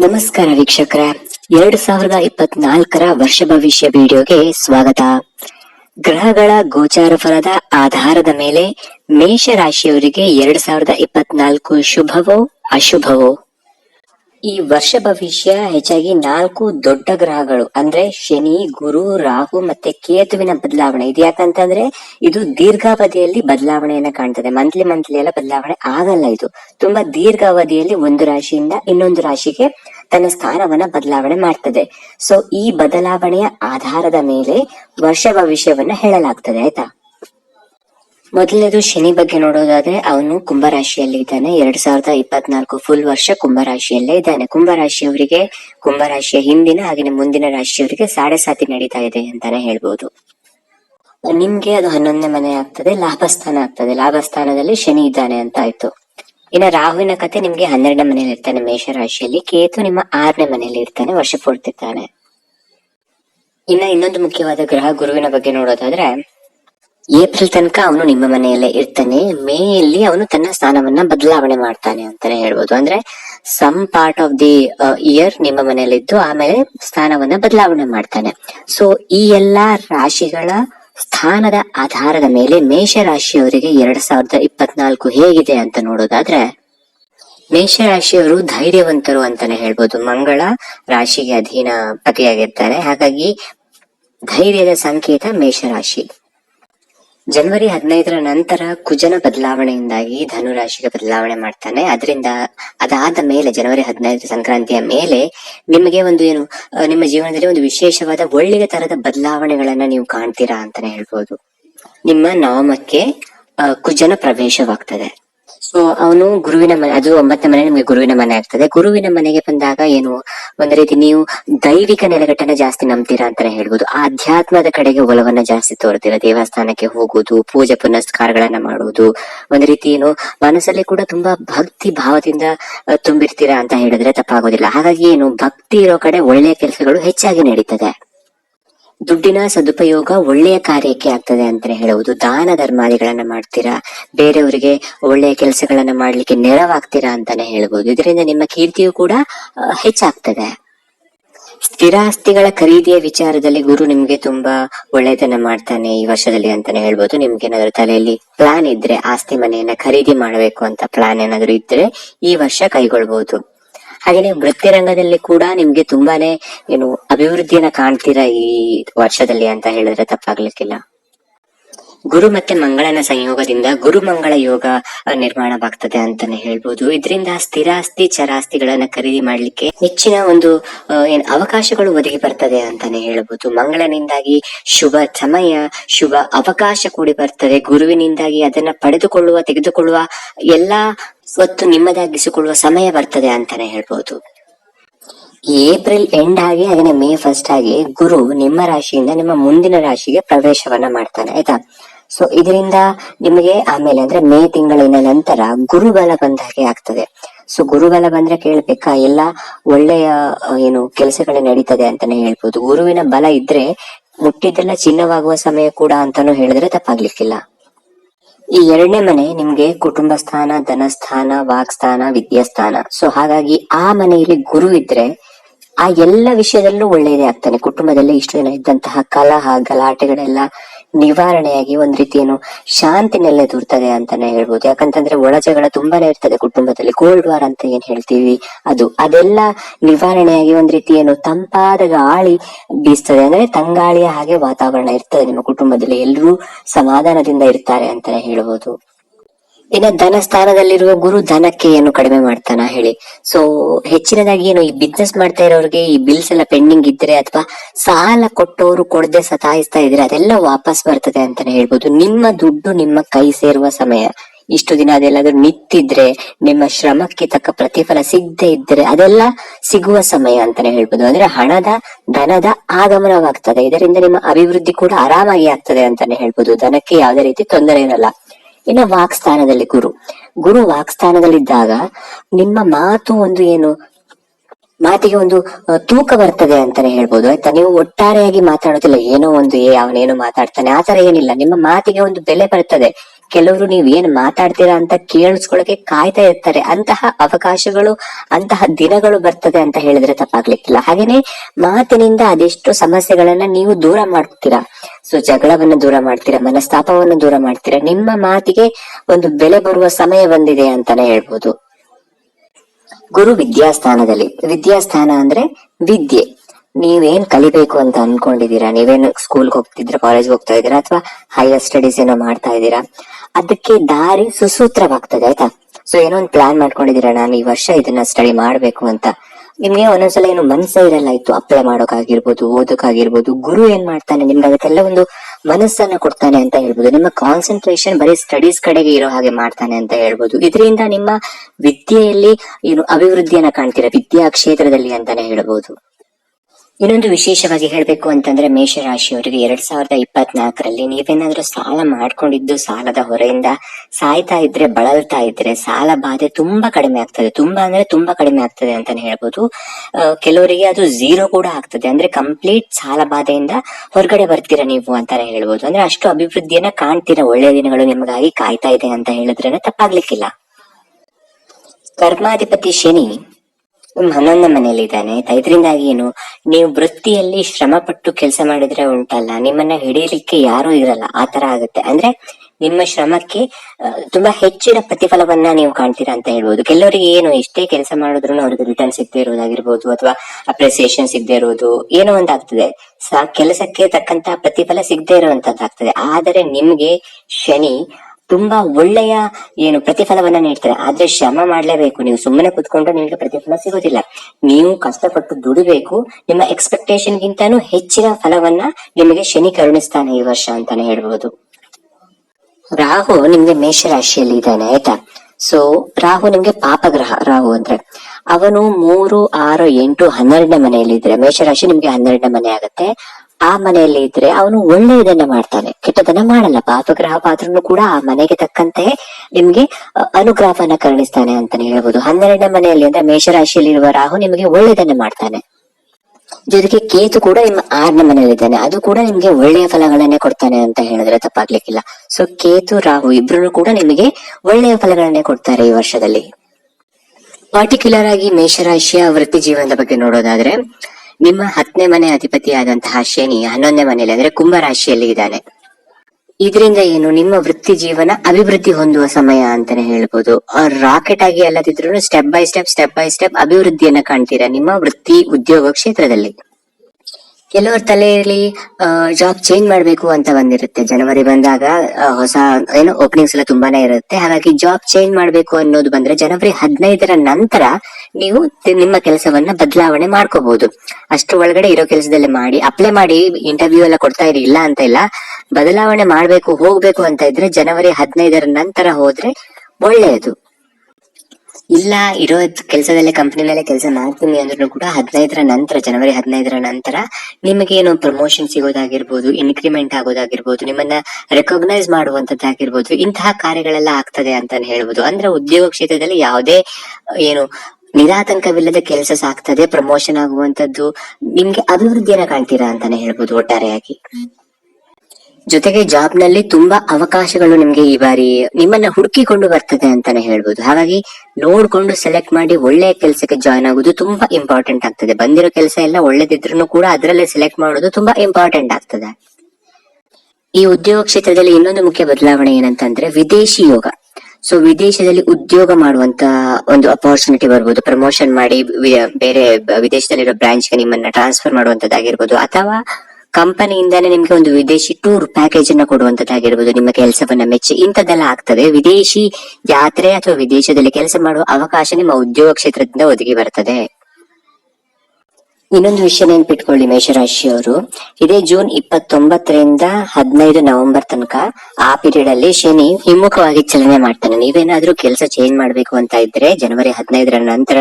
ನಮಸ್ಕಾರ ವೀಕ್ಷಕರ. ಎರಡ್ ಸಾವಿರದ ಇಪ್ಪತ್ನಾಲ್ಕರ ವರ್ಷ ಭವಿಷ್ಯ ವಿಡಿಯೋಗೆ ಸ್ವಾಗತ. ಗ್ರಹಗಳ ಗೋಚಾರ ಫಲದ ಆಧಾರದ ಮೇಲೆ ಮೇಷ ರಾಶಿಯವರಿಗೆ ಎರಡ್ ಸಾವಿರದ ಇಪ್ಪತ್ನಾಲ್ಕು ಶುಭವೋ ಅಶುಭವೋ? ಈ ವರ್ಷ ಭವಿಷ್ಯ ಹೆಚ್ಚಾಗಿ ನಾಲ್ಕು ದೊಡ್ಡ ಗ್ರಹಗಳು, ಅಂದ್ರೆ ಶನಿ, ಗುರು, ರಾಹು ಮತ್ತೆ ಕೇತುವಿನ ಬದಲಾವಣೆ. ಇದು ಯಾಕಂತಂದ್ರೆ ಇದು ದೀರ್ಘಾವಧಿಯಲ್ಲಿ ಬದಲಾವಣೆಯನ್ನ ಕಾಣ್ತದೆ. ಮಂತ್ಲಿ ಮಂತ್ಲಿ ಎಲ್ಲ ಬದಲಾವಣೆ ಆಗಲ್ಲ ಇದು. ತುಂಬಾ ದೀರ್ಘಾವಧಿಯಲ್ಲಿ ಒಂದು ರಾಶಿಯಿಂದ ಇನ್ನೊಂದು ರಾಶಿಗೆ ತನ್ನ ಸ್ಥಾನವನ್ನ ಬದಲಾವಣೆ ಮಾಡ್ತದೆ. ಸೊ ಈ ಬದಲಾವಣೆಯ ಆಧಾರದ ಮೇಲೆ ವರ್ಷ ಭವಿಷ್ಯವನ್ನ ಹೇಳಲಾಗ್ತದೆ, ಆಯ್ತಾ? ಮೊದಲನೇದು ಶನಿ ಬಗ್ಗೆ ನೋಡೋದಾದ್ರೆ ಅವನು ಕುಂಭರಾಶಿಯಲ್ಲಿ ಇದ್ದಾನೆ ಎರಡ್ ಸಾವಿರದ ಇಪ್ಪತ್ನಾಲ್ಕು ಫುಲ್ ವರ್ಷ ಕುಂಭರಾಶಿಯಲ್ಲೇ ಇದ್ದಾನೆ. ಕುಂಭರಾಶಿಯವರಿಗೆ, ಕುಂಭರಾಶಿಯ ಹಿಂದಿನ ಹಾಗೆ ಮುಂದಿನ ರಾಶಿಯವರಿಗೆ ಸಾಡೆ ಸಾತಿ ನಡೀತಾ ಇದೆ ಅಂತಾನೆ ಹೇಳ್ಬೋದು. ನಿಮ್ಗೆ ಅದು ಹನ್ನೊಂದನೇ ಮನೆ ಆಗ್ತದೆ, ಲಾಭಸ್ಥಾನ ಆಗ್ತದೆ. ಲಾಭಸ್ಥಾನದಲ್ಲಿ ಶನಿ ಇದ್ದಾನೆ ಅಂತ ಆಯ್ತು. ಇನ್ನ ರಾಹುವಿನ ಕತೆ ನಿಮ್ಗೆ ಹನ್ನೆರಡನೇ ಮನೆಯಲ್ಲಿ ಇರ್ತಾನೆ. ಮೇಷ ರಾಶಿಯಲ್ಲಿ ಕೇತು ನಿಮ್ಮ ಆರನೇ ಮನೆಯಲ್ಲಿ ಇರ್ತಾನೆ, ವರ್ಷ ಪೂರ್ತಿರ್ತಾನೆ ಇನ್ನ ಇನ್ನೊಂದು ಮುಖ್ಯವಾದ ಗ್ರಹ ಗುರುವಿನ ಬಗ್ಗೆ ನೋಡೋದಾದ್ರೆ ಏಪ್ರಿಲ್ ತನಕ ಅವನು ನಿಮ್ಮ ಮನೆಯಲ್ಲೇ ಇರ್ತಾನೆ. ಮೇಯಲ್ಲಿ ಅವನು ತನ್ನ ಸ್ಥಾನವನ್ನ ಬದಲಾವಣೆ ಮಾಡ್ತಾನೆ ಅಂತಾನೆ ಹೇಳ್ಬೋದು. ಅಂದ್ರೆ some part of the year ನಿಮ್ಮ ಮನೆಯಲ್ಲಿದ್ದು, ಆಮೇಲೆ ಸ್ಥಾನವನ್ನ ಬದಲಾವಣೆ ಮಾಡ್ತಾನೆ. ಸೊ ಈ ಎಲ್ಲಾ ರಾಶಿಗಳ ಸ್ಥಾನದ ಆಧಾರದ ಮೇಲೆ ಮೇಷ ರಾಶಿಯವರಿಗೆ ಎರಡ್ ಸಾವಿರದ ಇಪ್ಪತ್ನಾಲ್ಕು ಹೇಗಿದೆ ಅಂತ ನೋಡೋದಾದ್ರೆ ಮೇಷ ರಾಶಿಯವರು ಧೈರ್ಯವಂತರು ಅಂತಾನೆ ಹೇಳ್ಬೋದು. ಮಂಗಳ ರಾಶಿಗೆ ಅಧೀನ ಪತಿಯಾಗಿರ್ತಾರೆ ಹಾಗಾಗಿ ಧೈರ್ಯದ ಸಂಕೇತ ಮೇಷರಾಶಿ. ಜನವರಿ ಹದಿನೈದರ ನಂತರ ಕುಜನ ಬದಲಾವಣೆಯಿಂದಾಗಿ ಧನುರಾಶಿಗೆ ಬದಲಾವಣೆ ಮಾಡ್ತಾನೆ. ಅದರಿಂದ ಅದಾದ ಮೇಲೆ ಜನವರಿ ಹದಿನೈದರ ಸಂಕ್ರಾಂತಿಯ ಮೇಲೆ ನಿಮಗೆ ಒಂದು ಏನು ನಿಮ್ಮ ಜೀವನದಲ್ಲಿ ಒಂದು ವಿಶೇಷವಾದ ಒಳ್ಳೆಯ ತರದ ಬದಲಾವಣೆಗಳನ್ನ ನೀವು ಕಾಣ್ತೀರಾ ಅಂತಾನೆ ಹೇಳ್ಬೋದು. ನಿಮ್ಮ ನವಮಕ್ಕೆ ಆ, ಕುಜನ ಪ್ರವೇಶವಾಗ್ತದೆ. ಸೊ ಅವನು ಗುರುವಿನ ಮನೆ, ಅದು ಒಂಬತ್ತನೇ ಮನೆ, ನಿಮಗೆ ಗುರುವಿನ ಮನೆ ಆಗ್ತದೆ. ಗುರುವಿನ ಮನೆಗೆ ಬಂದಾಗ ಏನು, ಒಂದ್ ರೀತಿ ನೀವು ದೈವಿಕ ನೆಲೆಗಟ್ಟನ್ನ ಜಾಸ್ತಿ ನಂಬ್ತೀರಾ ಅಂತಾನೆ ಹೇಳ್ಬೋದು. ಆಧ್ಯಾತ್ಮದ ಕಡೆಗೆ ಒಲವನ್ನ ಜಾಸ್ತಿ ತೋರ್ತೀರಾ ದೇವಸ್ಥಾನಕ್ಕೆ ಹೋಗುದು ಪೂಜೆ ಪುನಸ್ಕಾರಗಳನ್ನ ಮಾಡುವುದು, ಒಂದ್ ರೀತಿ ಏನು, ಮನಸ್ಸಲ್ಲಿ ಕೂಡ ತುಂಬಾ ಭಕ್ತಿ ಭಾವದಿಂದ ತುಂಬಿರ್ತೀರಾ ಅಂತ ಹೇಳಿದ್ರೆ ತಪ್ಪಾಗೋದಿಲ್ಲ. ಹಾಗಾಗಿ ಏನು, ಭಕ್ತಿ ಇರೋ ಕಡೆ ಒಳ್ಳೆಯ ಕೆಲಸಗಳು ಹೆಚ್ಚಾಗಿ ನಡೀತದೆ. ದುಡ್ಡಿನ ಸದುಪಯೋಗ ಒಳ್ಳೆಯ ಕಾರ್ಯಕ್ಕೆ ಆಗ್ತದೆ ಅಂತ ಹೇಳುವುದು ದಾನ ಧರ್ಮಾದಿಗಳನ್ನ ಮಾಡ್ತೀರಾ? ಬೇರೆಯವರಿಗೆ ಒಳ್ಳೆಯ ಕೆಲಸಗಳನ್ನ ಮಾಡ್ಲಿಕ್ಕೆ ನೆರವಾಗ್ತೀರಾ ಅಂತಾನೆ ಹೇಳ್ಬೋದು. ಇದರಿಂದ ನಿಮ್ಮ ಕೀರ್ತಿಯು ಕೂಡ ಹೆಚ್ಚಾಗ್ತದೆ. ಸ್ಥಿರಾಸ್ತಿಗಳ ಖರೀದಿಯ ವಿಚಾರದಲ್ಲಿ ಗುರು ನಿಮ್ಗೆ ತುಂಬಾ ಒಳ್ಳೆಯದನ್ನ ಮಾಡ್ತಾನೆ ಈ ವರ್ಷದಲ್ಲಿ ಅಂತಾನೆ ಹೇಳ್ಬೋದು. ನಿಮ್ಗೆ ಏನಾದ್ರು ತಲೆಯಲ್ಲಿ ಪ್ಲಾನ್ ಇದ್ರೆ, ಆಸ್ತಿ ಮನೆಯನ್ನ ಖರೀದಿ ಮಾಡಬೇಕು ಅಂತ ಪ್ಲಾನ್ ಏನಾದ್ರು ಇದ್ರೆ ಈ ವರ್ಷ ಕೈಗೊಳ್ಬಹುದು ಹಾಗೇನೆ ವೃತ್ತಿ ರಂಗದಲ್ಲಿ ಕೂಡ ನಿಮ್ಗೆ ತುಂಬಾನೇ ಏನು ಅಭಿವೃದ್ಧಿಯನ್ನ ಕಾಣ್ತೀರಾ ಈ ವರ್ಷದಲ್ಲಿ ಅಂತ ಹೇಳಿದ್ರೆ ತಪ್ಪಾಗ್ಲಿಕ್ಕಿಲ್ಲ? ಗುರು ಮತ್ತೆ ಮಂಗಳನ ಸಂಯೋಗದಿಂದ ಗುರು ಮಂಗಳ ಯೋಗ ನಿರ್ಮಾಣವಾಗ್ತದೆ ಅಂತಾನೆ ಹೇಳ್ಬೋದು. ಇದರಿಂದ ಸ್ಥಿರಾಸ್ತಿ, ಚರಾಸ್ತಿಗಳನ್ನ ಖರೀದಿ ಮಾಡ್ಲಿಕ್ಕೆ ಹೆಚ್ಚಿನ ಒಂದು ಏನ್ ಅವಕಾಶಗಳು ಒದಗಿ ಬರ್ತದೆ ಅಂತಾನೆ ಹೇಳ್ಬೋದು. ಮಂಗಳನಿಂದಾಗಿ ಶುಭ ಸಮಯ, ಶುಭ ಅವಕಾಶ ಕೂಡಿ ಬರ್ತದೆ. ಗುರುವಿನಿಂದಾಗಿ ಅದನ್ನ ಪಡೆದುಕೊಳ್ಳುವ, ತೆಗೆದುಕೊಳ್ಳುವ ಎಲ್ಲಾ ಸ್ವತ್ತು ನಿಮ್ಮದಾಗಿಸಿಕೊಳ್ಳುವ ಸಮಯ ಬರ್ತದೆ ಅಂತಾನೆ ಹೇಳ್ಬೋದು. ಏಪ್ರಿಲ್ ಎಂಡ್ ಆಗಿ ಹಾಗೆ ಮೇ ಫಸ್ಟ್ ಆಗಿ ಗುರು ನಿಮ್ಮ ರಾಶಿಯಿಂದ ನಿಮ್ಮ ಮುಂದಿನ ರಾಶಿಗೆ ಪ್ರವೇಶವನ್ನ ಮಾಡ್ತಾನೆ, ಆಯ್ತಾ? ಸೊ ಇದರಿಂದ ನಿಮಗೆ ಆಮೇಲೆ ಅಂದ್ರೆ ಮೇ ತಿಂಗಳಿನ ನಂತರ ಗುರುಬಲ ಬಂದ ಹಾಗೆ ಆಗ್ತದೆ. ಸೊ ಗುರುಬಲ ಬಂದ್ರೆ ಕೇಳ್ಬೇಕಾ, ಎಲ್ಲ ಒಳ್ಳೆಯ ಏನು ಕೆಲಸಗಳು ನಡೀತದೆ ಅಂತಾನೆ ಹೇಳ್ಬೋದು. ಗುರುವಿನ ಬಲ ಇದ್ರೆ ಮುಟ್ಟಿದ್ದೆಲ್ಲ ಚಿನ್ನವಾಗುವ ಸಮಯ ಕೂಡ ಅಂತಾನು ಹೇಳಿದ್ರೆ ತಪ್ಪಾಗ್ಲಿಕ್ಕಿಲ್ಲ. ಈ ಎರಡನೇ ಮನೆ ನಿಮ್ಗೆ ಕುಟುಂಬ ಸ್ಥಾನ ಧನಸ್ಥಾನ ವಾಕ್ಸ್ಥಾನ ವಿದ್ಯಾಸ್ಥಾನ ಸೊ ಹಾಗಾಗಿ ಆ ಮನೆಯಲ್ಲಿ ಗುರು ಇದ್ರೆ ಆ ಎಲ್ಲ ವಿಷಯದಲ್ಲೂ ಒಳ್ಳೆಯದೇ ಆಗ್ತಾನೆ. ಕುಟುಂಬದಲ್ಲಿ ಇಷ್ಟು ದಿನ ಇದ್ದಂತಹ ಕಲಹ, ಗಲಾಟೆಗಳೆಲ್ಲ ನಿವಾರಣೆಯಾಗಿ ಒಂದ್ ರೀತಿ ಏನು ಶಾಂತಿ ನೆಲೆದೂರ್ತದೆ ಅಂತಾನೆ ಹೇಳ್ಬೋದು. ಯಾಕಂತಂದ್ರೆ ಒಳಜಗಳ ತುಂಬಾನೇ ಇರ್ತದೆ ಕುಟುಂಬದಲ್ಲಿ. ಕೋಲ್ಡ್ ವಾರ್ ಅಂತ ಏನ್ ಹೇಳ್ತೀವಿ? ಅದು. ಅದೆಲ್ಲ ನಿವಾರಣೆಯಾಗಿ ಒಂದ್ ರೀತಿ ಏನು ತಂಪಾದ ಗಾಳಿ ಬೀಸ್ತದೆ. ಅಂದ್ರೆ ತಂಗಾಳಿಯ ಹಾಗೆ ವಾತಾವರಣ ಇರ್ತದೆ ನಿಮ್ಮ ಕುಟುಂಬದಲ್ಲಿ. ಎಲ್ಲರೂ ಸಮಾಧಾನದಿಂದ ಇರ್ತಾರೆ ಅಂತಾನೆ ಹೇಳ್ಬೋದು. ಇನ್ನ ಧನ ಸ್ಥಾನದಲ್ಲಿರುವ ಗುರು ಧನಕ್ಕೆ ಏನು ಕಡಿಮೆ ಮಾಡ್ತಾನ ಹೇಳಿ. ಸೊ ಹೆಚ್ಚಿನದಾಗಿ ಏನು ಈ ಬಿಸ್ನೆಸ್ ಮಾಡ್ತಾ ಇರೋರಿಗೆ ಈ ಬಿಲ್ಸ್ ಎಲ್ಲ ಪೆಂಡಿಂಗ್ ಇದ್ರೆ ಅಥವಾ ಸಾಲ ಕೊಟ್ಟವರು ಕೊಡದೆ ಸತಾಯಿಸ್ತಾ ಇದ್ರೆ ಅದೆಲ್ಲ ವಾಪಸ್ ಬರ್ತದೆ ಅಂತಾನೆ ಹೇಳ್ಬೋದು. ನಿಮ್ಮ ದುಡ್ಡು ನಿಮ್ಮ ಕೈ ಸೇರುವ ಸಮಯ. ಇಷ್ಟು ದಿನ ಅದೆಲ್ಲಾದ್ರೂ ನಿಂತಿದ್ರೆ, ನಿಮ್ಮ ಶ್ರಮಕ್ಕೆ ತಕ್ಕ ಪ್ರತಿಫಲ ಸಿಗದೆ ಇದ್ರೆ ಅದೆಲ್ಲ ಸಿಗುವ ಸಮಯ ಅಂತಾನೆ ಹೇಳ್ಬೋದು. ಅಂದ್ರೆ ಹಣದ, ಧನದ ಆಗಮನವಾಗ್ತದೆ. ಇದರಿಂದ ನಿಮ್ಮ ಅಭಿವೃದ್ಧಿ ಕೂಡ ಆರಾಮಾಗಿ ಆಗ್ತದೆ ಅಂತಾನೆ ಹೇಳ್ಬೋದು. ಧನಕ್ಕೆ ಯಾವುದೇ ರೀತಿ ತೊಂದರೆ ಇರಲ್ಲ. ಇನ್ನು ವಾಕ್ಸ್ಥಾನದಲ್ಲಿ ಗುರು. ಗುರು ವಾಕ್ಸ್ಥಾನದಲ್ಲಿದ್ದಾಗ ನಿಮ್ಮ ಮಾತು ಒಂದು ಏನು, ಮಾತಿಗೆ ಒಂದು ತೂಕ ಬರ್ತದೆ ಅಂತಾನೆ ಹೇಳ್ಬೋದು. ಆಯ್ತಾ? ನೀವು ಒಟ್ಟಾರೆಯಾಗಿ ಮಾತಾಡೋದಿಲ್ಲ. ಏನೋ ಒಂದು ಏ, ಅವನೇನೋ ಮಾತಾಡ್ತಾನೆ. ಆತರ ಏನಿಲ್ಲ. ನಿಮ್ಮ ಮಾತಿಗೆ ಒಂದು ಬೆಲೆ ಬರ್ತದೆ. ಕೆಲವರು ನೀವ್ ಏನ್ ಮಾತಾಡ್ತೀರಾ ಅಂತ ಕೇಳಿಸ್ಕೊಳಕ್ಕೆ ಕಾಯ್ತಾ ಇರ್ತಾರೆ. ಅಂತಹ ಅವಕಾಶಗಳು, ಅಂತಹ ದಿನಗಳು ಬರ್ತದೆ ಅಂತ ಹೇಳಿದ್ರೆ ತಪ್ಪಾಗ್ಲಿಕ್ಕಿಲ್ಲ. ಹಾಗೇನೆ ಮಾತಿನಿಂದ ಅದೆಷ್ಟು ಸಮಸ್ಯೆಗಳನ್ನ ನೀವು ದೂರ ಮಾಡ್ತೀರಾ. ಸೊ, ಜಗಳವನ್ನ ದೂರ ಮಾಡ್ತೀರಾ, ಮನಸ್ತಾಪವನ್ನು ದೂರ ಮಾಡ್ತೀರಾ. ನಿಮ್ಮ ಮಾತಿಗೆ ಒಂದು ಬೆಲೆ ಬರುವ ಸಮಯ ಬಂದಿದೆ ಅಂತಾನೆ ಹೇಳ್ಬೋದು. ಗುರು ವಿದ್ಯಾಸ್ಥಾನದಲ್ಲಿ. ವಿದ್ಯಾಸ್ಥಾನ ಅಂದ್ರೆ ವಿದ್ಯೆ. ನೀವೇನ್ ಕಲಿಬೇಕು ಅಂತ ಅನ್ಕೊಂಡಿದೀರಾ ನೀವೇನು ಸ್ಕೂಲ್ಗೆ ಹೋಗ್ತಿದ್ರ ಕಾಲೇಜ್ ಹೋಗ್ತಾ ಇದ್ದೀರಾ, ಅಥವಾ ಹೈಯರ್ ಸ್ಟಡೀಸ್ ಏನೋ ಮಾಡ್ತಾ ಇದ್ದೀರಾ? ಅದಕ್ಕೆ ದಾರಿ ಸುಸೂತ್ರವಾಗ್ತದೆ, ಆಯ್ತಾ? ಸೊ ಏನೋ ಒಂದು ಪ್ಲಾನ್ ಮಾಡ್ಕೊಂಡಿದೀರಾ ನಾನು ಈ ವರ್ಷ ಇದನ್ನ ಸ್ಟಡಿ ಮಾಡ್ಬೇಕು ಅಂತ. ನಿಮ್ಗೆ ಒಂದೊಂದ್ಸಲ ಏನು ಮನ್ಸೇ ಇರಲ್ಲ, ಇತ್ತು ಅಪ್ಲೈ ಮಾಡೋಕಾಗಿರ್ಬೋದು, ಓದೋಕಾಗಿರ್ಬೋದು, ಗುರು ಏನ್ ಮಾಡ್ತಾನೆ, ನಿಮ್ಗೆ ಅದಕ್ಕೆಲ್ಲ ಒಂದು ಮನಸ್ಸನ್ನ ಕೊಡ್ತಾನೆ ಅಂತ ಹೇಳ್ಬೋದು. ನಿಮ್ಮ ಕಾನ್ಸಂಟ್ರೇಷನ್ ಬರೀ ಸ್ಟಡೀಸ್ ಕಡೆಗೆ ಇರೋ ಹಾಗೆ ಮಾಡ್ತಾನೆ ಅಂತ ಹೇಳ್ಬೋದು. ಇದರಿಂದ ನಿಮ್ಮ ವಿದ್ಯೆಯಲ್ಲಿ ಏನು ಅಭಿವೃದ್ಧಿಯನ್ನ ಕಾಣ್ತೀರಾ? ವಿದ್ಯಾ ಕ್ಷೇತ್ರದಲ್ಲಿ ಅಂತಾನೆ ಹೇಳ್ಬೋದು. ಇನ್ನೊಂದು ವಿಶೇಷವಾಗಿ ಹೇಳಬೇಕು ಅಂತಂದ್ರೆ ಮೇಷರಾಶಿಯವರಿಗೆ ಎರಡ್ ಸಾವಿರದ ಇಪ್ಪತ್ನಾಲ್ಕರಲ್ಲಿ ನೀವೇನಾದ್ರೂ ಸಾಲ ಮಾಡ್ಕೊಂಡಿದ್ದು ಸಾಲದ ಹೊರೆಯಿಂದ ಸಾಯ್ತಾ ಇದ್ರೆ, ಬಳಲ್ತಾ ಇದ್ರೆ ಸಾಲ ಬಾಧೆ ತುಂಬಾ ಕಡಿಮೆ ಆಗ್ತದೆ. ತುಂಬಾ ಅಂದ್ರೆ ತುಂಬಾ ಕಡಿಮೆ ಆಗ್ತದೆ ಅಂತಾನೆ ಹೇಳ್ಬೋದು. ಕೆಲವರಿಗೆ ಅದು ಝೀರೋ ಕೂಡ ಆಗ್ತದೆ. ಅಂದ್ರೆ ಕಂಪ್ಲೀಟ್ ಸಾಲ ಬಾಧೆಯಿಂದ ಹೊರಗಡೆ ಬರ್ತೀರಾ ನೀವು ಅಂತಾನೆ ಹೇಳ್ಬೋದು. ಅಂದ್ರೆ ಅಷ್ಟು ಅಭಿವೃದ್ಧಿಯನ್ನ ಕಾಣ್ತೀರಾ? ಒಳ್ಳೆಯ ದಿನಗಳು ನಿಮಗಾಗಿ ಕಾಯ್ತಾ ಇದೆ ಅಂತ ಹೇಳಿದ್ರೆ ತಪ್ಪಾಗ್ಲಿಕ್ಕಿಲ್ಲ. ಕರ್ಮಾಧಿಪತಿ ಶನಿ ನಿಮ್ಮ ಹನ್ನೊಂದನೇ ಮನೆಯಲ್ಲಿ ಇದ್ದಾನೆ ಇದರಿಂದಾಗಿ ಏನು, ನೀವು ವೃತ್ತಿಯಲ್ಲಿ ಶ್ರಮ ಪಟ್ಟು ಕೆಲಸ ಮಾಡಿದ್ರೆ ಉಂಟಲ್ಲ, ನಿಮ್ಮನ್ನ ಹಿಡಿಯಲಿಕ್ಕೆ ಯಾರು ಇರಲ್ಲ, ಆ ತರ ಆಗುತ್ತೆ. ಅಂದ್ರೆ ನಿಮ್ಮ ಶ್ರಮಕ್ಕೆ ತುಂಬಾ ಹೆಚ್ಚಿನ ಪ್ರತಿಫಲವನ್ನ ನೀವು ಕಾಣ್ತೀರಾ ಅಂತ ಹೇಳ್ಬೋದು. ಕೆಲವರಿಗೆ ಏನು, ಎಷ್ಟೇ ಕೆಲಸ ಮಾಡಿದ್ರು ಅವ್ರಿಗೆ ರಿಟರ್ನ್ ಸಿಗದೆ ಇರೋದಾಗಿರ್ಬೋದು ಅಥವಾ ಅಪ್ರಿಸಿಯೇಷನ್ ಸಿಗದೆ ಇರೋದು ಏನೋ ಒಂದಾಗ್ತದೆ. ಕೆಲಸಕ್ಕೆ ತಕ್ಕಂತ ಪ್ರತಿಫಲ ಸಿಗದೆ ಇರುವಂತದ್ದಾಗ್ತದೆ. ಆದರೆ ನಿಮ್ಗೆ ಶನಿ ತುಂಬಾ ಒಳ್ಳೆಯ ಏನು ಪ್ರತಿಫಲವನ್ನ ನೀಡ್ತಾರೆ ಆದ್ರೆ ಶ್ರಮ ಮಾಡ್ಲೇಬೇಕು. ನೀವು ಸುಮ್ಮನೆ ಕುತ್ಕೊಂಡ್ರೆ ನಿಮಗೆ ಪ್ರತಿಫಲ ಸಿಗೋದಿಲ್ಲ. ನೀವು ಕಷ್ಟಪಟ್ಟು ದುಡಿಬೇಕು. ನಿಮ್ಮ ಎಕ್ಸ್ಪೆಕ್ಟೇಷನ್ ಗಿಂತಾನು ಹೆಚ್ಚಿನ ಫಲವನ್ನ ನಿಮಗೆ ಶನಿ ಕರುಣಿಸ್ತಾನೆ ಈ ವರ್ಷ ಅಂತಾನೆ ಹೇಳ್ಬಹುದು ರಾಹು ನಿಮ್ಗೆ ಮೇಷರಾಶಿಯಲ್ಲಿ ಇದ್ದಾನೆ, ಆಯ್ತಾ? ಸೊ ರಾಹು ನಿಮ್ಗೆ ಪಾಪಗ್ರಹ, ರಾಹು ಅಂದ್ರೆ ಅವನು ಮೂರು, ಆರು, ಎಂಟು, ಹನ್ನೆರಡನೇ ಮನೆಯಲ್ಲಿ ಇದ್ರೆ ಮೇಷರಾಶಿ ನಿಮ್ಗೆ ಹನ್ನೆರಡನೇ ಮನೆ ಆಗತ್ತೆ. ಆ ಮನೆಯಲ್ಲಿ ಇದ್ರೆ ಅವನು ಒಳ್ಳೆಯದನ್ನ ಮಾಡ್ತಾನೆ. ಕೆಟ್ಟದನ್ನ ಮಾಡಲ್ಲ. ಪಾಪಗ್ರಹ ಪಾತ್ರನು ಕೂಡ ಆ ಮನೆಗೆ ತಕ್ಕಂತೆ ನಿಮ್ಗೆ ಅನುಗ್ರಹವನ್ನ ಕರುಣಿಸ್ತಾನೆ ಅಂತಾನೆ ಹೇಳ್ಬೋದು. ಹನ್ನೆರಡನೇ ಮನೆಯಲ್ಲಿ ಅಂದ್ರೆ ಮೇಷರಾಶಿಯಲ್ಲಿರುವ ರಾಹು ನಿಮಗೆ ಒಳ್ಳೆಯದನ್ನ ಮಾಡ್ತಾನೆ. ಜೊತೆಗೆ ಕೇತು ಕೂಡ ನಿಮ್ಮ ಆರನೇ ಮನೆಯಲ್ಲಿದ್ದಾನೆ. ಅದು ಕೂಡ ನಿಮ್ಗೆ ಒಳ್ಳೆಯ ಫಲಗಳನ್ನೇ ಕೊಡ್ತಾನೆ ಅಂತ ಹೇಳಿದ್ರೆ ತಪ್ಪಾಗ್ಲಿಕ್ಕಿಲ್ಲ. ಸೊ ಕೇತು, ರಾಹು ಇಬ್ರು ಕೂಡ ನಿಮಗೆ ಒಳ್ಳೆಯ ಫಲಗಳನ್ನೇ ಕೊಡ್ತಾರೆ ಈ ವರ್ಷದಲ್ಲಿ. ಪರ್ಟಿಕ್ಯುಲರ್ ಆಗಿ ಮೇಷರಾಶಿಯ ವೃತ್ತಿ ಜೀವನದ ಬಗ್ಗೆ ನೋಡೋದಾದ್ರೆ ನಿಮ್ಮ ಹತ್ತನೇ ಮನೆ ಅಧಿಪತಿಯಾದಂತಹ ಶನಿ ಹನ್ನೊಂದನೇ ಮನೆಯಲ್ಲಿ ಅಂದ್ರೆ ಕುಂಭ ರಾಶಿಯಲ್ಲಿ ಇದ್ದಾನೆ ಇದರಿಂದ ಏನು ನಿಮ್ಮ ವೃತ್ತಿ ಜೀವನ ಅಭಿವೃದ್ಧಿ ಹೊಂದುವ ಸಮಯ ಅಂತಾನೆ ಹೇಳ್ಬೋದು. ರಾಕೆಟ್ ಆಗಿ ಅಲ್ಲದಿದ್ರು step by step step by step ಅಭಿವೃದ್ಧಿಯನ್ನ ಕಾಣ್ತೀರಾ ನಿಮ್ಮ ವೃತ್ತಿ ಉದ್ಯೋಗ ಕ್ಷೇತ್ರದಲ್ಲಿ? ಕೆಲವರ ತಲೆಯಲ್ಲಿ ಜಾಬ್ ಚೇಂಜ್ ಮಾಡಬೇಕು ಅಂತ ಬಂದಿರುತ್ತೆ. ಜನವರಿ ಬಂದಾಗ ಹೊಸ ಏನು ಓಪನಿಂಗ್ಸ್ ಎಲ್ಲ ತುಂಬಾನೇ ಇರುತ್ತೆ. ಹಾಗಾಗಿ ಜಾಬ್ ಚೇಂಜ್ ಮಾಡಬೇಕು ಅನ್ನೋದು ಬಂದ್ರೆ ಜನವರಿ ಹದಿನೈದರ ನಂತರ ನೀವು ನಿಮ್ಮ ಕೆಲಸವನ್ನ ಬದಲಾವಣೆ ಮಾಡ್ಕೋಬಹುದು ಅಷ್ಟು ಒಳಗಡೆ ಇರೋ ಕೆಲಸದಲ್ಲಿ ಮಾಡಿ ಅಪ್ಲೈ ಮಾಡಿ ಇಂಟರ್ವ್ಯೂ ಎಲ್ಲ ಕೊಡ್ತಾ ಇರಿ, ಇಲ್ಲ ಅಂತ ಇಲ್ಲ, ಬದಲಾವಣೆ ಮಾಡ್ಬೇಕು, ಹೋಗ್ಬೇಕು ಅಂತ ಇದ್ರೆ ಜನವರಿ ಹದಿನೈದರ ನಂತರ ಹೋದ್ರೆ ಒಳ್ಳೆಯದು. ಇಲ್ಲ, ಇರೋ ಕೆಲಸದಲ್ಲೇ ಕಂಪನಿನಲ್ಲೇ ಕೆಲಸ ಮಾಡ್ತೀನಿ ಅಂದ್ರೂ ಕೂಡ ಹದಿನೈದರ ನಂತರ, ಜನವರಿ ಹದಿನೈದರ ನಂತರ ನಿಮಗೆ ಏನು ಪ್ರಮೋಷನ್ ಸಿಗೋದಾಗಿರ್ಬೋದು ಇನ್ಕ್ರಿಮೆಂಟ್ ಆಗೋದಾಗಿರ್ಬೋದು, ನಿಮ್ಮನ್ನ ರೆಕಗ್ನೈಸ್ ಮಾಡುವಂತದ್ದಾಗಿರ್ಬೋದು ಇಂತಹ ಕಾರ್ಯಗಳೆಲ್ಲ ಆಗ್ತದೆ ಅಂತಾನೆ ಹೇಳ್ಬೋದು. ಅಂದ್ರೆ ಉದ್ಯೋಗ ಕ್ಷೇತ್ರದಲ್ಲಿ ಯಾವುದೇ, ಏನು ನಿರಾತಂಕವಿಲ್ಲದ ಕೆಲಸ ಸಾಕ್ತದೆ ಪ್ರಮೋಷನ್ ಆಗುವಂತದ್ದು ನಿಮ್ಗೆ ಅಭಿವೃದ್ಧಿಯನ್ನ ಕಾಣ್ತೀರಾ ಅಂತಾನೆ ಹೇಳ್ಬೋದು ಒಟ್ಟಾರೆಯಾಗಿ. ಜೊತೆಗೆ ಜಾಬ್ನಲ್ಲಿ ತುಂಬಾ ಅವಕಾಶಗಳು ನಿಮ್ಗೆ ಈ ಬಾರಿ ನಿಮ್ಮನ್ನ ಹುಡುಕಿಕೊಂಡು ಬರ್ತದೆ ಅಂತಾನೆ ಹೇಳ್ಬೋದು. ಹಾಗಾಗಿ ನೋಡ್ಕೊಂಡು ಸೆಲೆಕ್ಟ್ ಮಾಡಿ ಒಳ್ಳೆಯ ಕೆಲಸಕ್ಕೆ ಜಾಯ್ನ್ ಆಗೋದು ತುಂಬಾ ಇಂಪಾರ್ಟೆಂಟ್ ಆಗ್ತದೆ. ಬಂದಿರೋ ಕೆಲಸ ಎಲ್ಲ ಒಳ್ಳೇದಿದ್ರು ಕೂಡ ಅದರಲ್ಲೇ ಸೆಲೆಕ್ಟ್ ಮಾಡೋದು ತುಂಬಾ ಇಂಪಾರ್ಟೆಂಟ್ ಆಗ್ತದೆ. ಈ ಉದ್ಯೋಗ ಕ್ಷೇತ್ರದಲ್ಲಿ ಇನ್ನೊಂದು ಮುಖ್ಯ ಬದಲಾವಣೆ ಏನಂತಂದ್ರೆ ವಿದೇಶಿ ಯೋಗ. ಸೊ ವಿದೇಶದಲ್ಲಿ ಉದ್ಯೋಗ ಮಾಡುವಂತ ಒಂದು ಅಪರ್ಚುನಿಟಿ ಬರ್ಬೋದು. ಪ್ರಮೋಷನ್ ಮಾಡಿ ಬೇರೆ ವಿದೇಶದಲ್ಲಿರೋ ಬ್ರಾಂಚ್ಗೆ ನಿಮ್ಮನ್ನ ಟ್ರಾನ್ಸ್ಫರ್ ಮಾಡುವಂತದ್ದಾಗಿರ್ಬೋದು. ಅಥವಾ ಕಂಪನಿಯಿಂದಾನೇ ನಿಮ್ಗೆ ಒಂದು ವಿದೇಶಿ ಟೂರ್ ಪ್ಯಾಕೇಜ್ ಅನ್ನ ಕೊಡುವಂತದ್ದಾಗಿರ್ಬೋದು. ನಿಮ್ಮ ಕೆಲಸವನ್ನ ಮೆಚ್ಚಿ. ಇಂಥದ್ದೆಲ್ಲ ಆಗ್ತದೆ. ವಿದೇಶಿ ಯಾತ್ರೆ ಅಥವಾ ವಿದೇಶದಲ್ಲಿ ಕೆಲಸ ಮಾಡುವ ಅವಕಾಶ ನಿಮ್ಮ ಉದ್ಯೋಗ ಕ್ಷೇತ್ರದಿಂದ ಒದಗಿ ಬರ್ತದೆ. ಇನ್ನೊಂದು ವಿಷಯ ನೆನ್ಪಿಟ್ಕೊಳ್ಳಿ ಮೇಷರಾಶಿಯವರು. ಇದೇ ಜೂನ್ ಇಪ್ಪತ್ತೊಂಬತ್ತರಿಂದ ಹದಿನೈದು ನವೆಂಬರ್ ತನಕ ಆ ಪೀರಿಯಡ್ ಅಲ್ಲಿ ಶನಿ ಹಿಮ್ಮುಖವಾಗಿ ಚಲನೆ ಮಾಡ್ತಾನೆ. ನೀವೇನಾದ್ರೂ ಕೆಲಸ ಚೇಂಜ್ ಮಾಡ್ಬೇಕು ಅಂತ ಇದ್ರೆ ಜನವರಿ ಹದಿನೈದರ ನಂತರ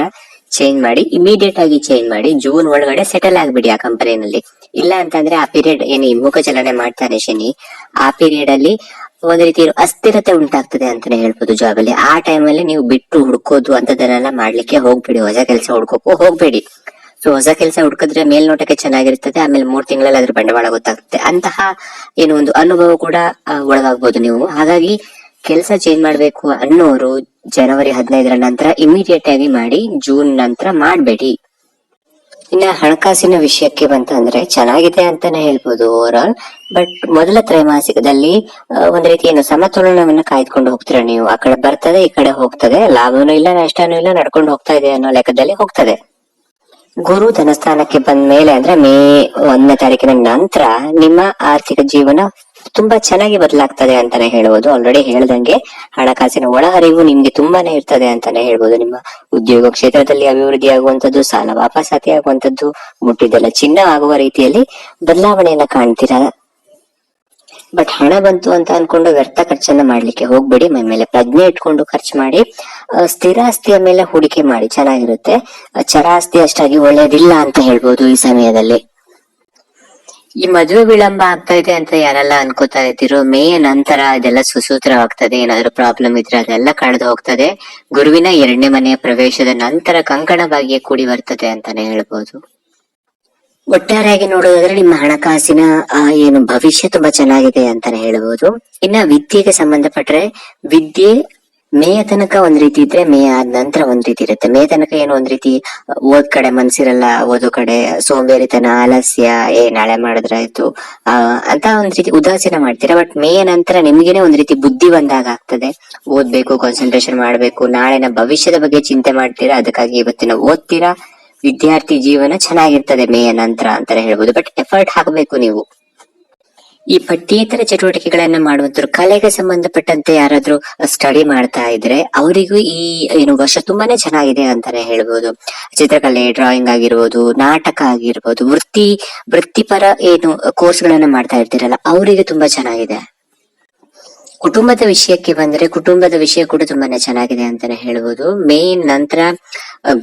ಚೇಂಜ್ ಮಾಡಿ ಇಮಿಡಿಯೇಟ್ ಆಗಿ ಚೇಂಜ್ ಮಾಡಿ, ಜೂನ್ ಒಳಗಡೆ ಸೆಟಲ್ ಆಗ್ಬಿಡಿ ಆ ಕಂಪನಿನಲ್ಲಿ ಇಲ್ಲ ಅಂತಂದ್ರೆ ಆ ಪೀರಿಯಡ್ ಏನು ಹಿಮ್ಮುಖ ಚಲನೆ ಮಾಡ್ತಾನೆ ಶನಿ. ಆ ಪೀರಿಯಡ್ ಅಲ್ಲಿ ಒಂದು ರೀತಿ ಅಸ್ಥಿರತೆ ಉಂಟಾಗ್ತದೆ ಅಂತಾನೆ ಹೇಳ್ಬೋದು ಜಾಬ್ ಅಲ್ಲಿ ಆ ಟೈಮ್ ಅಲ್ಲಿ ನೀವು ಬಿಟ್ಟು ಹುಡ್ಕೋದು ಅಂತದನ್ನೆಲ್ಲ ಮಾಡ್ಲಿಕ್ಕೆ ಹೋಗ್ಬೇಡಿ. ಹೊಸ ಕೆಲಸ ಹುಡ್ಕೋಕು ಹೋಗ್ಬೇಡಿ. ಸೊ ಹೊಸ ಕೆಲಸ ಹುಡುಕಿದ್ರೆ ಮೇಲ್ನೋಟಕ್ಕೆ ಚೆನ್ನಾಗಿರ್ತದೆ, ಆಮೇಲೆ ಮೂರ್ ತಿಂಗಳಲ್ಲಿ ಅದ್ರ ಬಂಡವಾಳ ಗೊತ್ತಾಗುತ್ತೆ. ಅಂತಹ ಏನು ಒಂದು ಅನುಭವ ಕೂಡ ಒಳಗಾಗ್ಬೋದು ನೀವು. ಹಾಗಾಗಿ ಕೆಲಸ ಚೇಂಜ್ ಮಾಡ್ಬೇಕು ಅನ್ನೋರು ಜನವರಿ ಹದಿನೈದರ ನಂತರ ಇಮಿಡಿಯೇಟ್ ಆಗಿ ಮಾಡಿ ಜೂನ್ ನಂತರ ಮಾಡಬೇಡಿ. ಇನ್ನ ಹಣಕಾಸಿನ ವಿಷಯಕ್ಕೆ ಬಂತಂದ್ರೆ ಚೆನ್ನಾಗಿದೆ ಅಂತಾನೆ ಹೇಳ್ಬೋದು ಓವರ್ ಆಲ್ ಬಟ್ ಮೊದಲ ತ್ರೈಮಾಸಿಕದಲ್ಲಿ ಒಂದ್ ರೀತಿ ಏನು ಸಮತೋಲನವನ್ನ ಕಾಯ್ದುಕೊಂಡು ಹೋಗ್ತೀರಾ ನೀವು? ಆ ಕಡೆ ಬರ್ತದೆ, ಈ ಕಡೆ ಹೋಗ್ತದೆ. ಲಾಭನೂ ಇಲ್ಲ, ನಷ್ಟನೂ ಇಲ್ಲ, ನಡ್ಕೊಂಡು ಹೋಗ್ತಾ ಇದೆ ಅನ್ನೋ ಲೆಕ್ಕದಲ್ಲಿ ಹೋಗ್ತದೆ. ಗುರು ಧನಸ್ಥಾನಕ್ಕೆ ಬಂದ ಮೇಲೆ ಅಂದ್ರೆ ಮೇ ಒಂದನೇ ತಾರೀಕಿನ ನಂತರ ನಿಮ್ಮ ಆರ್ಥಿಕ ಜೀವನ ತುಂಬಾ ಚೆನ್ನಾಗಿ ಬದಲಾಗ್ತದೆ ಅಂತಾನೆ ಹೇಳ್ಬೋದು. ಆಲ್ರೆಡಿ ಹೇಳ್ದಂಗೆ ಹಣಕಾಸಿನ ಒಳಹರಿವು ನಿಮ್ಗೆ ತುಂಬಾನೇ ಇರ್ತದೆ ಅಂತಾನೆ ಹೇಳ್ಬೋದು. ನಿಮ್ಮ ಉದ್ಯೋಗ ಕ್ಷೇತ್ರದಲ್ಲಿ ಅಭಿವೃದ್ಧಿ ಆಗುವಂತದ್ದು ಸಾಲ ವಾಪಸಾತಿ ಆಗುವಂತದ್ದು ಮುಟ್ಟಿದ್ದೆಲ್ಲ ಚಿನ್ನ ಆಗುವ ರೀತಿಯಲ್ಲಿ ಬದಲಾವಣೆಯನ್ನ ಕಾಣ್ತೀರಾ? ಬಟ್ ಹಣ ಬಂತು ಅಂತ ಅನ್ಕೊಂಡು ವ್ಯರ್ಥ ಖರ್ಚನ್ನ ಮಾಡ್ಲಿಕ್ಕೆ ಹೋಗ್ಬೇಡಿ, ಮೈ ಮೇಲೆ ಪ್ರಜ್ಞೆ ಇಟ್ಕೊಂಡು ಖರ್ಚು ಮಾಡಿ ಸ್ಥಿರಾಸ್ತಿಯ ಮೇಲೆ ಹೂಡಿಕೆ ಮಾಡಿ, ಚೆನ್ನಾಗಿರುತ್ತೆ. ಚರಾಸ್ತಿ ಅಷ್ಟಾಗಿ ಒಳ್ಳೇದಿಲ್ಲ ಅಂತ ಹೇಳ್ಬೋದು ಈ ಸಮಯದಲ್ಲಿ. ಈ ಮದುವೆ ವಿಳಂಬ ಆಗ್ತಾ ಇದೆ ಅಂತ ಯಾರೆಲ್ಲ ಅನ್ಕೋತಾ ಇದ್ದೀರೋ ಮೇ ನಂತರ ಇದೆಲ್ಲ ಸುಸೂತ್ರವಾಗ್ತದೆ, ಏನಾದ್ರು ಪ್ರಾಬ್ಲಮ್ ಇದ್ರೆ ಅದೆಲ್ಲ ಕಳೆದು ಹೋಗ್ತದೆ. ಗುರುವಿನ ಎರಡನೇ ಮನೆಯ ಪ್ರವೇಶದ ನಂತರ ಕಂಕಣ ಭಾಗ್ಯ ಕೂಡಿ ಬರ್ತದೆ ಅಂತಾನೆ ಹೇಳ್ಬೋದು. ಒಟ್ಟಾರೆಯಾಗಿ ನೋಡೋದಾದ್ರೆ ನಿಮ್ಮ ಹಣಕಾಸಿನ ಏನು ಭವಿಷ್ಯ ತುಂಬಾ ಚೆನ್ನಾಗಿದೆ ಅಂತಾನೆ ಹೇಳಬಹುದು ಇನ್ನ ವಿದ್ಯೆಗೆ ಸಂಬಂಧಪಟ್ರೆ ವಿದ್ಯೆ ಮೇಯ ತನಕ ಒಂದ್ ರೀತಿ ಇದ್ರೆ ಮೇ ಆದ ನಂತರ ಒಂದ್ ರೀತಿ ಇರುತ್ತೆ. ಮೇ ತನಕ ಏನು ಒಂದ್ ರೀತಿ ಓದ್ ಕಡೆ ಮನ್ಸಿರಲ್ಲ, ಓದೋ ಕಡೆ ಸೋಂಬೇರಿತನ, ಆಲಸ್ಯ, ಏ, ನಾಳೆ ಮಾಡಿದ್ರಾಯ್ತು, ಆ, ಅಂತ ಒಂದ್ ರೀತಿ ಉದಾಸೀನ ಮಾಡ್ತೀರಾ? ಬಟ್ ಮೇಯ ನಂತರ ನಿಮ್ಗೇನೆ ಒಂದ್ ರೀತಿ ಬುದ್ಧಿ ಬಂದಾಗ ಆಗ್ತದೆ. ಓದ್ಬೇಕು ಕಾನ್ಸಂಟ್ರೇಷನ್ ಮಾಡ್ಬೇಕು ನಾಳೆನ ಭವಿಷ್ಯದ ಬಗ್ಗೆ ಚಿಂತೆ ಮಾಡ್ತೀರಾ? ಅದಕ್ಕಾಗಿ ಇವತ್ತಿನ ಓದ್ತೀರಾ? ವಿದ್ಯಾರ್ಥಿ ಜೀವನ ಚೆನ್ನಾಗಿರ್ತದೆ ಮೇಯ ನಂತರ ಅಂತಾನೆ ಹೇಳ್ಬೋದು. ಬಟ್ ಎಫರ್ಟ್ ಹಾಕಬೇಕು ನೀವು. ಈ ಪಠ್ಯೇತರ ಚಟುವಟಿಕೆಗಳನ್ನ ಮಾಡುವಂತರು ಕಲೆಗೆ ಸಂಬಂಧಪಟ್ಟಂತೆ ಯಾರಾದ್ರೂ ಸ್ಟಡಿ ಮಾಡ್ತಾ ಇದ್ರೆ ಅವರಿಗೂ ಈ, ಏನು, ವರ್ಷ ತುಂಬಾನೇ ಚೆನ್ನಾಗಿದೆ ಅಂತಾನೆ ಹೇಳ್ಬೋದು. ಚಿತ್ರಕಲೆ ಡ್ರಾಯಿಂಗ್ ಆಗಿರ್ಬೋದು, ನಾಟಕ ಆಗಿರ್ಬೋದು, ವೃತ್ತಿ, ವೃತ್ತಿಪರ, ಏನು ಕೋರ್ಸ್ ಗಳನ್ನ ಮಾಡ್ತಾ ಇರ್ತೀರಲ್ಲ, ಅವರಿಗೆ ತುಂಬಾ ಚೆನ್ನಾಗಿದೆ. ಕುಟುಂಬದ ವಿಷಯಕ್ಕೆ ಬಂದ್ರೆ ಕುಟುಂಬದ ವಿಷಯ ಕೂಡ ತುಂಬಾನೇ ಚೆನ್ನಾಗಿದೆ ಅಂತಾನೆ ಹೇಳ್ಬೋದು. ಮೇನ್ ನಂತರ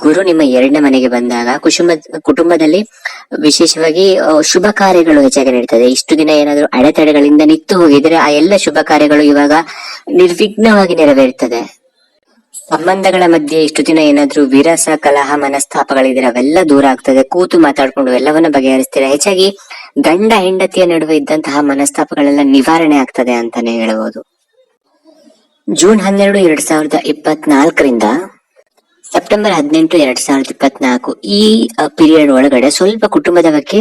ಗುರು ನಿಮ್ಮ ಎರಡನೇ ಮನೆಗೆ ಬಂದಾಗ ಕುಟುಂಬ, ಕುಟುಂಬದಲ್ಲಿ ವಿಶೇಷವಾಗಿ ಶುಭ ಕಾರ್ಯಗಳು ಹೆಚ್ಚಾಗಿ ನಡೀತದೆ. ಇಷ್ಟು ದಿನ ಏನಾದ್ರು ಅಡೆತಡೆಗಳಿಂದ ನಿಂತು ಹೋಗಿದ್ರೆ ಆ ಎಲ್ಲ ಶುಭ ಕಾರ್ಯಗಳು ಇವಾಗ ನಿರ್ವಿಘ್ನವಾಗಿ ನೆರವೇರುತ್ತದೆ ಸಂಬಂಧಗಳ ಮಧ್ಯೆ ಇಷ್ಟು ದಿನ ಏನಾದ್ರು ವಿರಸ, ಕಲಹ, ಮನಸ್ತಾಪಗಳಿದ್ರೆ ಅವೆಲ್ಲ ದೂರ ಆಗ್ತದೆ. ಕೂತು ಮಾತಾಡ್ಕೊಂಡು ಎಲ್ಲವನ್ನ ಬಗೆಹರಿಸ್ತೀರಾ? ಹೆಚ್ಚಾಗಿ ಗಂಡ ಹೆಂಡತಿಯ ನಡುವೆ ಇದ್ದಂತಹ ಮನಸ್ತಾಪಗಳೆಲ್ಲ ನಿವಾರಣೆ ಆಗ್ತದೆ ಅಂತಾನೆ ಹೇಳಬಹುದು ಜೂನ್ ಹನ್ನೆರಡು, ಎರಡ್ ಸಾವಿರದ ಇಪ್ಪತ್ನಾಲ್ಕರಿಂದ ಸೆಪ್ಟೆಂಬರ್ ಹದಿನೆಂಟು ಎರಡ್ ಸಾವಿರದ ಇಪ್ಪತ್ನಾಲ್ಕು ಈ ಪೀರಿಯಡ್ ಒಳಗಡೆ ಸ್ವಲ್ಪ ಕುಟುಂಬದ ಬಗ್ಗೆ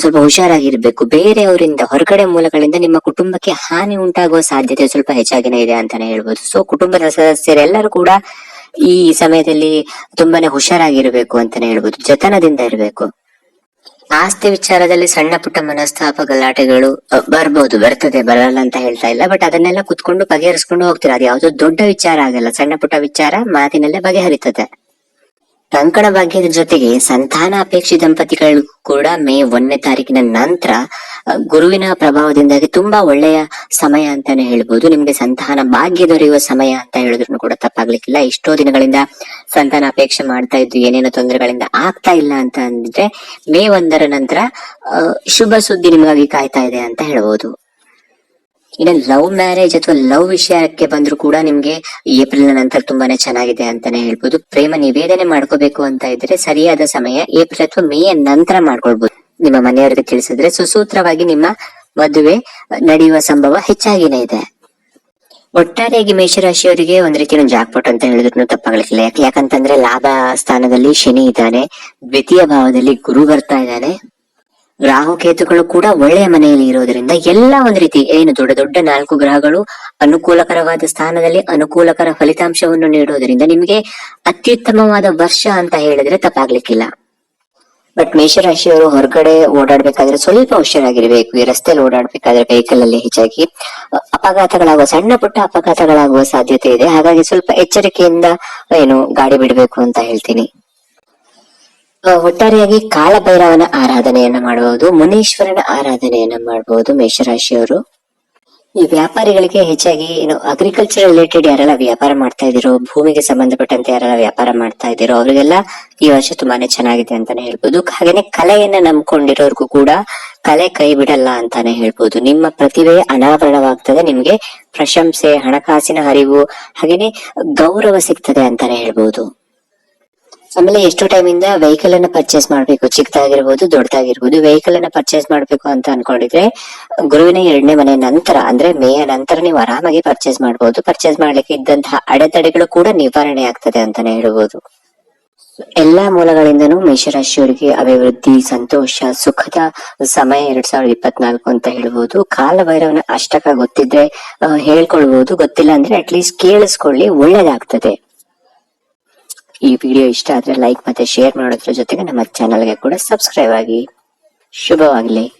ಸ್ವಲ್ಪ ಹುಷಾರಾಗಿರ್ಬೇಕು. ಬೇರೆಯವರಿಂದ, ಹೊರಗಡೆ ಮೂಲಗಳಿಂದ ನಿಮ್ಮ ಕುಟುಂಬಕ್ಕೆ ಹಾನಿ ಉಂಟಾಗುವ ಸಾಧ್ಯತೆ ಸ್ವಲ್ಪ ಹೆಚ್ಚಾಗಿನೇ ಇದೆ ಅಂತಾನೆ ಹೇಳ್ಬೋದು. ಸೊ ಕುಟುಂಬದ ಸದಸ್ಯರೆಲ್ಲರೂ ಕೂಡ ಈ ಸಮಯದಲ್ಲಿ ತುಂಬಾನೇ ಹುಷಾರಾಗಿರ್ಬೇಕು ಅಂತಾನೆ ಹೇಳ್ಬೋದು. ಜತನದಿಂದ ಇರಬೇಕು. ಆಸ್ತಿ ವಿಚಾರದಲ್ಲಿ ಸಣ್ಣ ಪುಟ್ಟ ಮನಸ್ತಾಪ ಗಲಾಟೆಗಳು ಬರ್ಬೋದು, ಬರ್ತದೆ, ಬರಲ್ಲ ಅಂತ ಹೇಳ್ತಾ ಇಲ್ಲ ಬಟ್ ಅದನ್ನೆಲ್ಲ ಕುತ್ಕೊಂಡು ಬಗೆಹರಿಸ್ಕೊಂಡು ಹೋಗ್ತೀರಾ? ಅದು ಯಾವ್ದೋ ದೊಡ್ಡ ವಿಚಾರ ಆಗಲ್ಲ, ಸಣ್ಣ ಪುಟ್ಟ ವಿಚಾರ, ಮಾತಿನಲ್ಲೇ ಬಗೆಹರಿತದೆ. ಕಂಕಣ ಭಾಗ್ಯದ ಜೊತೆಗೆ ಸಂತಾನ ಅಪೇಕ್ಷಿ ದಂಪತಿಗಳು ಕೂಡ ಮೇ ಒಂದನೇ ತಾರೀಕಿನ ನಂತರ ಗುರುವಿನ ಪ್ರಭಾವದಿಂದಾಗಿ ತುಂಬಾ ಒಳ್ಳೆಯ ಸಮಯ ಅಂತಾನೆ ಹೇಳ್ಬೋದು. ನಿಮ್ಗೆ ಸಂತಾನ ಭಾಗ್ಯ ದೊರೆಯುವ ಸಮಯ ಅಂತ ಹೇಳಿದ್ರು ಕೂಡ ತಪ್ಪಾಗ್ಲಿಕ್ಕಿಲ್ಲ. ಎಷ್ಟೋ ದಿನಗಳಿಂದ ಸಂತಾನ ಅಪೇಕ್ಷೆ ಮಾಡ್ತಾ ಇದ್ದು ಏನೇನೋ ತೊಂದರೆಗಳಿಂದ ಆಗ್ತಾ ಇಲ್ಲ ಅಂತ ಅಂದ್ರೆ ಮೇ ಒಂದರ ನಂತರ ಶುಭ ಸುದ್ದಿ ನಿಮಗಾಗಿ ಕಾಯ್ತಾ ಇದೆ ಅಂತ ಹೇಳ್ಬೋದು. ಇನ್ನು ಲವ್ ಮ್ಯಾರೇಜ್ ಅಥವಾ ಲವ್ ವಿಷಯಕ್ಕೆ ಬಂದ್ರು ಕೂಡ ನಿಮ್ಗೆ ಏಪ್ರಿಲ್ ನಂತರ ತುಂಬಾನೇ ಚೆನ್ನಾಗಿದೆ ಅಂತಾನೆ ಹೇಳ್ಬೋದು. ಪ್ರೇಮ ನಿವೇದನೆ ಮಾಡ್ಕೋಬೇಕು ಅಂತ ಇದ್ರೆ ಸರಿಯಾದ ಸಮಯ ಏಪ್ರಿಲ್ ಅಥವಾ ಮೇ ನಂತರ ಮಾಡ್ಕೊಳ್ಬಹುದು ನಿಮ್ಮ ಮನೆಯವರಿಗೆ ತಿಳಿಸಿದ್ರೆ ಸುಸೂತ್ರವಾಗಿ ನಿಮ್ಮ ಮದುವೆ ನಡೆಯುವ ಸಂಭವ ಹೆಚ್ಚಾಗಿನೇ ಇದೆ. ಒಟ್ಟಾರೆಯಾಗಿ ಮೇಷರಾಶಿಯವರಿಗೆ ಒಂದ್ ರೀತಿಯ ಜಾಕ್ಪಾಟ್ ಅಂತ ಹೇಳಿದ್ರು ತಪ್ಪಾಗ್ಲಿಕ್ಕಿಲ್ಲ. ಯಾಕೆ ಯಾಕಂತಂದ್ರೆ ಲಾಭ ಸ್ಥಾನದಲ್ಲಿ ಶನಿ ಇದ್ದಾನೆ. ದ್ವಿತೀಯ ಭಾವದಲ್ಲಿ ಗುರು ಬರ್ತಾ ಇದ್ದಾನೆ. ರಾಹು ಕೇತುಗಳು ಕೂಡ ಒಳ್ಳೆಯ ಮನೆಯಲ್ಲಿ ಇರೋದ್ರಿಂದ ಎಲ್ಲ ಒಂದ್ ರೀತಿ ಏನು ದೊಡ್ಡ ದೊಡ್ಡ ನಾಲ್ಕು ಗ್ರಹಗಳು ಅನುಕೂಲಕರವಾದ ಸ್ಥಾನದಲ್ಲಿ ಅನುಕೂಲಕರ ಫಲಿತಾಂಶವನ್ನು ನೀಡೋದ್ರಿಂದ ನಿಮಗೆ ಅತ್ಯುತ್ತಮವಾದ ವರ್ಷ ಅಂತ ಹೇಳಿದ್ರೆ ತಪ್ಪಾಗ್ಲಿಕ್ಕಿಲ್ಲ. ಬಟ್ ಮೇಷರಾಶಿಯವರು ಹೊರಗಡೆ ಓಡಾಡಬೇಕಾದ್ರೆ ಸ್ವಲ್ಪ ಹುಷಾರಾಗಿರ್ಬೇಕು. ಈ ರಸ್ತೆಯಲ್ಲಿ ಓಡಾಡಬೇಕಾದ್ರೆ ವೆಹಿಕಲ್ ಅಲ್ಲಿ ಹೆಚ್ಚಾಗಿ ಅಪಘಾತಗಳಾಗುವ, ಸಣ್ಣ ಪುಟ್ಟ ಅಪಘಾತಗಳಾಗುವ ಸಾಧ್ಯತೆ ಇದೆ. ಹಾಗಾಗಿ ಸ್ವಲ್ಪ ಎಚ್ಚರಿಕೆಯಿಂದ, ಏನು, ಗಾಡಿ ಬಿಡಬೇಕು ಅಂತ ಹೇಳ್ತೀನಿ. ಒಟ್ಟಾರೆಯಾಗಿ ಕಾಲಭೈರವನ ಆರಾಧನೆಯನ್ನ ಮಾಡಬಹುದು ಮುನೀಶ್ವರನ ಆರಾಧನೆಯನ್ನ ಮಾಡಬಹುದು ಮೇಷರಾಶಿಯವರು. ಈ ವ್ಯಾಪಾರಿಗಳಿಗೆ ಹೆಚ್ಚಾಗಿ, ಏನು ಅಗ್ರಿಕಲ್ಚರ್ ರಿಲೇಟೆಡ್ ಯಾರೆಲ್ಲ ವ್ಯಾಪಾರ ಮಾಡ್ತಾ ಇದ್ದೀರೋ, ಭೂಮಿಗೆ ಸಂಬಂಧಪಟ್ಟಂತೆ ಯಾರೆಲ್ಲ ವ್ಯಾಪಾರ ಮಾಡ್ತಾ ಇದ್ದೀರೋ, ಅವರಿಗೆಲ್ಲ ಈ ವರ್ಷ ತುಂಬಾನೇ ಚೆನ್ನಾಗಿದೆ ಅಂತಾನೆ ಹೇಳ್ಬೋದು. ಹಾಗೇನೆ ಕಲೆಯನ್ನ ನಂಬ್ಕೊಂಡಿರೋರ್ಗೂ ಕೂಡ ಕಲೆ ಕೈ ಬಿಡಲ್ಲ ಅಂತಾನೆ ಹೇಳ್ಬೋದು. ನಿಮ್ಮ ಪ್ರತಿಭೆ ಅನಾವರಣವಾಗ್ತದೆ, ನಿಮ್ಗೆ ಪ್ರಶಂಸೆ, ಹಣಕಾಸಿನ ಹರಿವು, ಹಾಗೇನೆ ಗೌರವ ಸಿಗ್ತದೆ ಅಂತಾನೆ ಹೇಳ್ಬೋದು. ಆಮೇಲೆ ಎಷ್ಟು ಟೈಮ್ ಇಂದ ವೆಹಿಕಲ್ ಅನ್ನ ಪರ್ಚೇಸ್ ಮಾಡ್ಬೇಕು? ಚಿಕ್ಕದಾಗಿರ್ಬೋದು, ದೊಡ್ಡದಾಗಿರ್ಬೋದು ವೆಹಿಕಲ್ ಅನ್ನ ಪರ್ಚೇಸ್ ಮಾಡ್ಬೇಕು ಅಂತ ಅನ್ಕೊಂಡಿದ್ರೆ, ಗುರುವಿನ ಎರಡನೇ ಮನೆ ನಂತರ, ಅಂದ್ರೆ ಮೇಯ ನಂತರ ನೀವು ಆರಾಮಾಗಿ ಪರ್ಚೇಸ್ ಮಾಡಬಹುದು ಪರ್ಚೇಸ್ ಮಾಡ್ಲಿಕ್ಕೆ ಇದ್ದಂತಹ ಅಡೆತಡೆಗಳು ಕೂಡ ನಿವಾರಣೆ ಆಗ್ತದೆ ಅಂತಾನೆ ಹೇಳ್ಬೋದು. ಎಲ್ಲಾ ಮೂಲಗಳಿಂದನೂ ಮೇಷರಾಶಿಯವರಿಗೆ ಅಭಿವೃದ್ಧಿ, ಸಂತೋಷ, ಸುಖದ ಸಮಯ ಎರಡ್ ಸಾವಿರದ ಇಪ್ಪತ್ನಾಲ್ಕು ಅಂತ ಹೇಳ್ಬೋದು. ಕಾಲಭೈರವನ ಅಷ್ಟಕ ಗೊತ್ತಿದ್ರೆ ಹೇಳ್ಕೊಳ್ಬಹುದು ಗೊತ್ತಿಲ್ಲ ಅಂದ್ರೆ ಅಟ್ಲೀಸ್ಟ್ ಕೇಳಿಸ್ಕೊಳ್ಳಿ, ಒಳ್ಳೇದಾಗ್ತದೆ. ಈ ವಿಡಿಯೋ ಇಷ್ಟ ಆದ್ರೆ ಲೈಕ್ ಮತ್ತೆ ಶೇರ್ ಮಾಡೋದ್ರ ಜೊತೆಗೆ ನಮ್ಮ ಚಾನಲ್ಗೆ ಕೂಡ ಸಬ್ಸ್ಕ್ರೈಬ್ ಆಗಿ. ಶುಭವಾಗಲಿ.